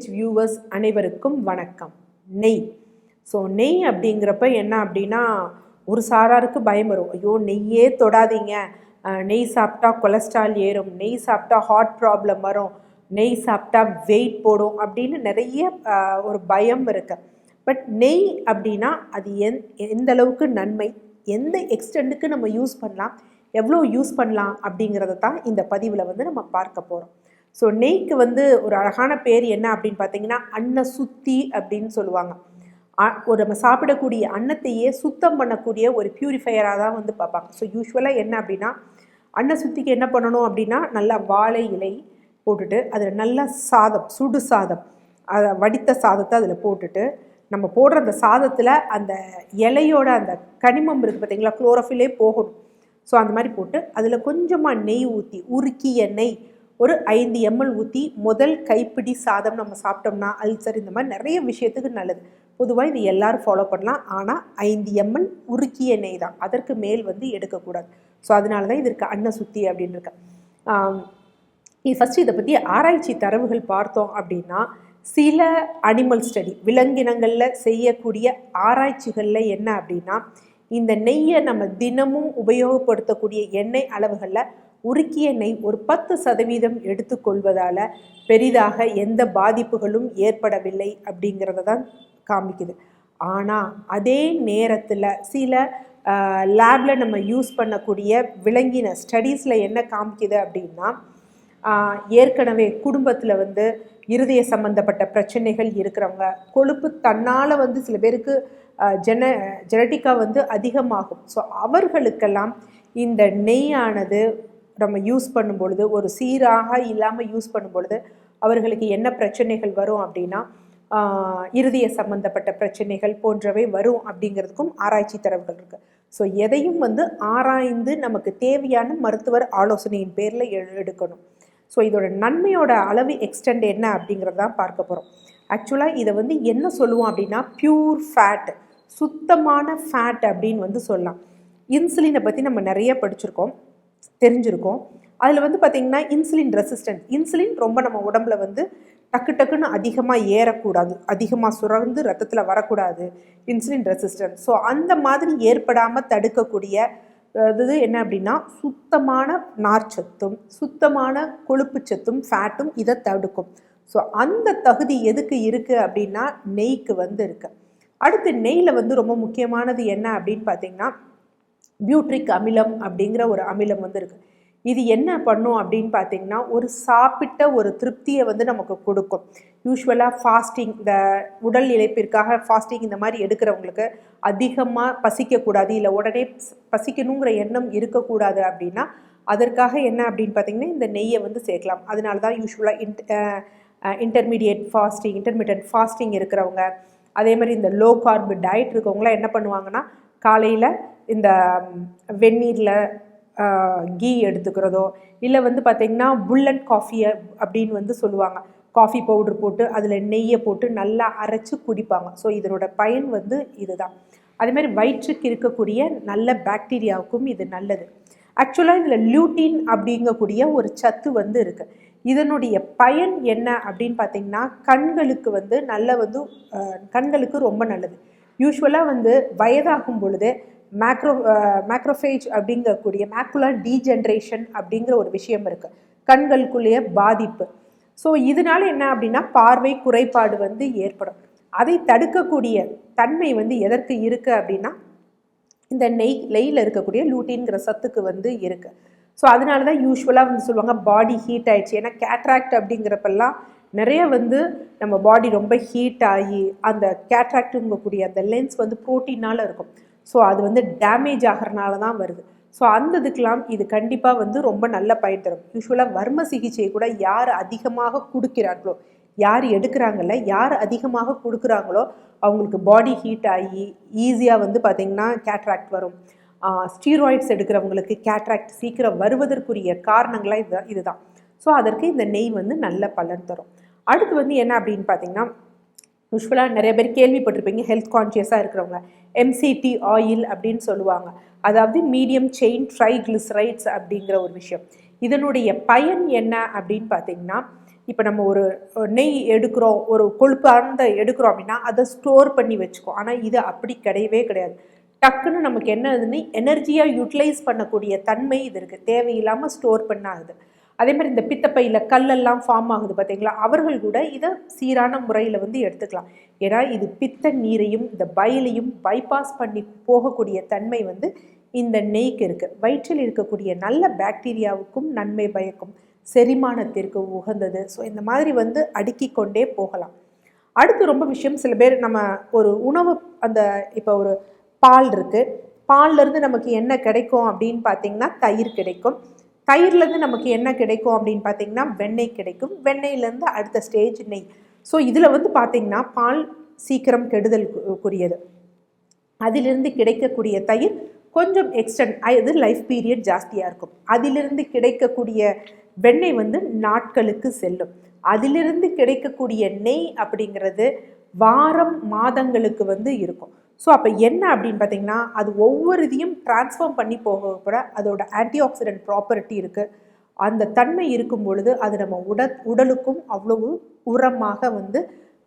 DH viewers அனைவருக்கும் வணக்கம். நெய். ஸோ நெய் அப்படிங்கிறப்ப என்ன அப்படின்னா ஒரு சாராருக்கு பயம் வரும். ஐயோ நெய்யே தொடாதீங்க. நெய் சாப்பிட்டா கொலஸ்ட்ரால் ஏறும். நெய் சாப்பிட்டா ஹார்ட் ப்ராப்ளம் வரும். நெய் சாப்பிட்டா வெயிட் போடும் அப்படின்னு நிறைய ஒரு பயம் இருக்கு. பட் நெய் அப்படின்னா அது எந் எந்த அளவுக்கு நன்மை எந்த எக்ஸ்டெண்டுக்கு நம்ம யூஸ் பண்ணலாம் எவ்வளோ யூஸ் பண்ணலாம் அப்படிங்கிறத தான் இந்த பதிவில் வந்து நம்ம பார்க்க போகிறோம் ஸோ நெய்க்கு வந்து ஒரு அழகான பேர் என்ன அப்படின்னு பார்த்தீங்கன்னா அன்ன சுத்தி அப்படின்னு சொல்லுவாங்க. ஒரு நம்ம சாப்பிடக்கூடிய அன்னத்தையே சுத்தம் பண்ணக்கூடிய ஒரு பியூரிஃபையராக தான் வந்து பார்ப்பாங்க. ஸோ யூஸ்வலாக என்ன அப்படின்னா அன்ன சுத்திக்கு என்ன பண்ணணும் அப்படின்னா நல்லா வாழை இலை போட்டுட்டு அதில் நல்லா சாதம் சுடு சாதம் அதை வடித்த சாதத்தை அதில் போட்டுட்டு நம்ம போடுற அந்த சாதத்தில் அந்த இலையோட அந்த கனிமம் இருக்குது பார்த்தீங்களா குளோரோஃபிலே போகணும். ஸோ அந்த மாதிரி போட்டு அதில் கொஞ்சமாக நெய் ஊற்றி உருக்கிய நெய் ஒரு ஐந்து எம்எல் ஊற்றி முதல் கைப்பிடி சாதம் நம்ம சாப்பிட்டோம்னா அல்சர் இந்த மாதிரி நிறைய விஷயத்துக்கு நல்லது. பொதுவாக இது எல்லோரும் ஃபாலோ பண்ணலாம். ஆனால் ஐந்து எம்எல் உருக்கிய நெய் தான். அதற்கு மேல் வந்து எடுக்கக்கூடாது. ஸோ அதனால தான் இதற்கு அன்ன சுத்தி அப்படின்னு இருக்கேன் இது ஃபஸ்ட்டு இதை பற்றி ஆராய்ச்சி தரவுகள் பார்த்தோம் அப்படின்னா சில அனிமல் ஸ்டடி விலங்கினங்களில் செய்யக்கூடிய ஆராய்ச்சிகளில் என்ன அப்படின்னா இந்த நெய்யை நம்ம தினமும் உபயோகப்படுத்தக்கூடிய எண்ணெய் அளவுகளில் உருக்கிய நெய் ஒரு பத்து சதவீதம் எடுத்துக்கொள்வதால் பெரிதாக எந்த பாதிப்புகளும் ஏற்படவில்லை அப்படிங்கிறத தான் காமிக்குது. ஆனால் அதே நேரத்தில் சில லேபில் நம்ம யூஸ் பண்ணக்கூடிய விலங்கின ஸ்டடீஸில் என்ன காமிக்குது அப்படின்னா ஏற்கனவே குடும்பத்தில் வந்து இருதய சம்பந்தப்பட்ட பிரச்சனைகள் இருக்கிறவங்க கொழுப்பு தன்னால் வந்து சில பேருக்கு ஜென ஜெனட்டிக்காக வந்து அதிகமாகும். ஸோ அவர்களுக்கெல்லாம் இந்த நெய்யானது நம்ம யூஸ் பண்ணும் பொழுது ஒரு சீராக இல்லாமல் யூஸ் பண்ணும் பொழுது அவர்களுக்கு என்ன பிரச்சனைகள் வரும் அப்படின்னா இருதய சம்பந்தப்பட்ட பிரச்சனைகள் போன்றவை வரும் அப்படிங்கிறதுக்கும் ஆராய்ச்சி தரவுகள் இருக்குது ஸோ எதையும் வந்து ஆராய்ந்து நமக்கு தேவையான மருத்துவர் ஆலோசனையின் பேரில் எடுக்கணும். ஸோ இதோட நன்மையோட அளவு எக்ஸ்டெண்ட் என்ன அப்படிங்கிறதான் பார்க்க போகிறோம் ஆக்சுவலாக இதை வந்து என்ன சொல்லுவோம் அப்படின்னா பியூர் ஃபேட் சுத்தமான ஃபேட் அப்படின்னு வந்து சொல்லலாம். இன்சுலினை பற்றி நம்ம நிறைய படிச்சிருக்கோம். தெரிஞ்சிருக்கும். அதில் வந்து பார்த்திங்கன்னா இன்சுலின் ரெசிஸ்டன்ட் இன்சுலின் ரொம்ப நம்ம உடம்புல வந்து டக்கு டக்குன்னு அதிகமாக ஏறக்கூடாது. அதிகமாக சுரந்து ரத்தத்தில் வரக்கூடாது. இன்சுலின் ரெசிஸ்டன்ட் ஸோ அந்த மாதிரி ஏற்படாமல் தடுக்கக்கூடிய இது என்ன அப்படின்னா சுத்தமான நார்ச்சத்தும் சுத்தமான கொழுப்பு சத்தும் ஃபேட்டும் இதை தடுக்கும். ஸோ அந்த தகுதி எதுக்கு இருக்குது அப்படின்னா நெய்க்கு வந்து இருக்குது அடுத்து நெய்யில் வந்து ரொம்ப முக்கியமானது என்ன அப்படின்னு பார்த்தீங்கன்னா பியூட்ரிக் அமிலம் அப்படிங்கிற ஒரு அமிலம் வந்து இருக்குது இது என்ன பண்ணும் அப்படின்னு பார்த்தீங்கன்னா ஒரு சாப்பிட்ட ஒரு திருப்தியை வந்து நமக்கு கொடுக்கும். யூஸ்வலாக ஃபாஸ்டிங் இந்த உடல் இழைப்பிற்காக ஃபாஸ்டிங் இந்த மாதிரி எடுக்கிறவங்களுக்கு அதிகமாக பசிக்கக்கூடாது இல்லை உடனே பசிக்கணுங்கிற எண்ணம் இருக்கக்கூடாது அப்படின்னா அதற்காக என்ன அப்படின்னு பார்த்தீங்கன்னா இந்த நெய்யை வந்து சேர்க்கலாம். அதனால தான் யூஸ்வலாக int intermediate fasting intermediate fasting இருக்கிறவங்க அதே மாதிரி இந்த லோ கார்பு டயட் இருக்கவங்களாம் என்ன பண்ணுவாங்கன்னா காலையில் இந்த வெந்நீரில் கீ எடுத்துக்கிறதோ இல்லை வந்து பார்த்திங்கன்னா புல்லட் காஃபியை அப்படின்னு வந்து சொல்லுவாங்க. காஃபி பவுடர் போட்டு அதில் நெய்யை போட்டு நல்லா அரைச்சி குடிப்பாங்க. ஸோ இதனோட பயன் வந்து இதுதான். அதேமாதிரி வயிற்றுக்கு இருக்கக்கூடிய நல்ல பாக்டீரியாவுக்கும் இது நல்லது. ஆக்சுவலாக இதில் லியூட்டின் அப்படிங்கக்கூடிய ஒரு சத்து வந்து இருக்குது இதனுடைய பயன் என்ன அப்படின்னு பார்த்திங்கன்னா கண்களுக்கு வந்து நல்ல வந்து கண்களுக்கு ரொம்ப நல்லது. யூஸ்வலாக வந்து வயதாகும் பொழுது மேக்ரோ மேக்ரோஃபேஜ் அப்படிங்கக்கூடிய மேக்குலர் டீஜென்ரேஷன் அப்படிங்கிற ஒரு விஷயம் இருக்குது கண்களுக்குள்ளேயே பாதிப்பு. ஸோ இதனால என்ன அப்படின்னா பார்வை குறைபாடு வந்து ஏற்படும். அதை தடுக்கக்கூடிய தன்மை வந்து எதற்கு இருக்குது அப்படின்னா இந்த நெய் நெய்யில் இருக்கக்கூடிய லூட்டின்கிற சத்துக்கு வந்து இருக்குது ஸோ அதனால தான் யூஸ்வலாக வந்து சொல்லுவாங்க பாடி ஹீட் ஆயிடுச்சு. ஏன்னா கேட்ராக்ட் அப்படிங்கிறப்பெல்லாம் நிறைய வந்து நம்ம பாடி ரொம்ப ஹீட் ஆகி அந்த கேட்ராக்டுங்கக்கூடிய அந்த லென்ஸ் வந்து ப்ரோட்டீனால் இருக்கும். ஸோ அது வந்து டேமேஜ் ஆகிறனால தான் வருது. ஸோ அந்த இதுக்கெலாம் இது கண்டிப்பாக வந்து ரொம்ப நல்ல பயன் தரும். யூஸ்வலாக வர்ம சிகிச்சையை கூட யார் அதிகமாக கொடுக்கிறார்களோ யார் எடுக்கிறாங்கல்ல யார் அதிகமாக கொடுக்குறாங்களோ அவங்களுக்கு பாடி ஹீட் ஆகி ஈஸியாக வந்து பார்த்திங்கன்னா கேட்ராக்ட் வரும். ஸ்டீராய்ட்ஸ் எடுக்கிறவங்களுக்கு கேட்ராக்ட் சீக்கிரம் வருவதற்குரிய காரணங்களாக இது இதுதான். ஸோ அதற்கு இந்த நெய் வந்து நல்ல பலன் தரும். அடுத்து வந்து என்ன அப்படின்னு பார்த்தீங்கன்னா யூஸ்வலாக நிறைய பேர் கேள்விப்பட்டிருப்பீங்க ஹெல்த் கான்ஷியஸாக இருக்கிறவங்க. எம்சிடி ஆயில் அப்படின்னு சொல்லுவாங்க. அதாவது மீடியம் செயின் ட்ரைக்ளிசரைட்ஸ் அப்படிங்கிற ஒரு விஷயம். இதனுடைய பயன் என்ன அப்படின்னு பார்த்தீங்கன்னா இப்போ நம்ம ஒரு நெய் எடுக்கிறோம் ஒரு கொழுப்பார்ந்த எடுக்கிறோம் அப்படின்னா அதை ஸ்டோர் பண்ணி வச்சுக்கோம். ஆனால் இது அப்படி கிடையவே கிடையாது. டக்குன்னு நமக்கு என்ன எனர்ஜியாக யூட்டிலைஸ் பண்ணக்கூடிய தன்மை இது இருக்குது தேவையில்லாமல் ஸ்டோர் பண்ணாது. அதே மாதிரி இந்த பித்தப்பையில் கல்லெல்லாம் ஃபார்ம் ஆகுது பார்த்தீங்களா அவர்கள் கூட இதை சீரான முறையில் வந்து எடுத்துக்கலாம். ஏன்னா இது பித்த நீரையும் இந்த பயிலையும் பைபாஸ் பண்ணி போகக்கூடிய தன்மை வந்து இந்த நெய்க்கு இருக்குது வயிற்றில் இருக்கக்கூடிய நல்ல பாக்டீரியாவுக்கும் நன்மை பயக்கும் செரிமானத்திற்கு உகந்தது. ஸோ இந்த மாதிரி வந்து அடுக்கி கொண்டே போகலாம். அடுத்து ரொம்ப விஷயம் சில பேர் நம்ம ஒரு உணவு அந்த இப்போ ஒரு பால் இருக்குது பால்லேருந்து நமக்கு என்ன கிடைக்கும் அப்படின்னு பார்த்தீங்கன்னா தயிர் கிடைக்கும். தயிர்லேருந்து நமக்கு என்ன கிடைக்கும் அப்படின்னு பார்த்தீங்கன்னா வெண்ணெய் கிடைக்கும். வெண்ணெயிலேருந்து அடுத்த ஸ்டேஜ் நெய். ஸோ இதில் வந்து பார்த்திங்கன்னா பால் சீக்கிரம் கெடுதலுக்குரியது. அதிலிருந்து கிடைக்கக்கூடிய தயிர் கொஞ்சம் எக்ஸ்டெண்ட் அது லைஃப் பீரியட் ஜாஸ்தியாக இருக்கும். அதிலிருந்து கிடைக்கக்கூடிய வெண்ணெய் வந்து நாட்களுக்கு செல்லும். அதிலிருந்து கிடைக்கக்கூடிய நெய் அப்படிங்கிறது வாரம் மாதங்களுக்கு வந்து இருக்கும். ஸோ அப்போ என்ன அப்படின்னு பார்த்தீங்கன்னா அது ஒவ்வொரு இதையும் டிரான்ஸ்ஃபார்ம் பண்ணி போக கூட அதோட ஆன்டி ஆக்சிடென்ட் ப்ராப்பர்ட்டி இருக்குது அந்த தன்மை இருக்கும் பொழுது அது நம்ம உட உடலுக்கும் அவ்வளவு உரமாக வந்து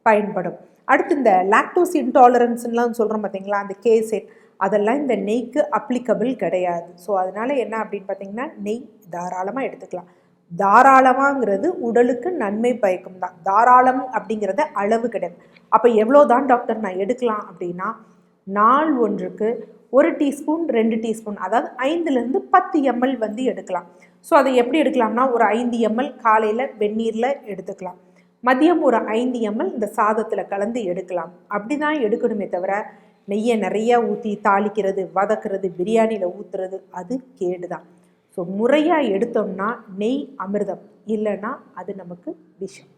பயன்படும். அடுத்து இந்த லாக்டோஸ் இன்டாலரன்ஸ்லாம் சொல்கிறோம் பார்த்தீங்களா அந்த கேசெட் அதெல்லாம் இந்த நெய்க்கு அப்ளிகபிள் கிடையாது. ஸோ அதனால் என்ன அப்படின்னு பார்த்தீங்கன்னா நெய் தாராளமாக எடுத்துக்கலாம். தாராளமாங்கிறது உடலுக்கு நன்மை பயக்கும் தான். தாராளம் அப்படிங்கிறத அளவு கிடையாது. அப்போ எவ்வளோ தான் டாக்டர் நான் எடுக்கலாம் அப்படின்னா நாள் ஒன்றுக்கு ஒரு டீஸ்பூன் ரெண்டு டீஸ்பூன் அதாவது ஐந்துலேருந்து பத்து எம்எல் வந்து எடுக்கலாம். ஸோ அதை எப்படி எடுக்கலாம்னா ஒரு ஐந்து எம்எல் காலையில் வெந்நீரில் எடுத்துக்கலாம். மதியம் ஒரு ஐந்து எம்எல் இந்த சாதத்தில் கலந்து எடுக்கலாம். அப்படி தான் எடுக்கணுமே தவிர நெய்யை நிறையா ஊற்றி தாளிக்கிறது வதக்குறது பிரியாணியில் ஊற்றுறது அது கேடு தான் ஸோ முறையாக எடுத்தோம்னா நெய் அமிர்தம் இல்லைன்னா அது நமக்கு விஷம்.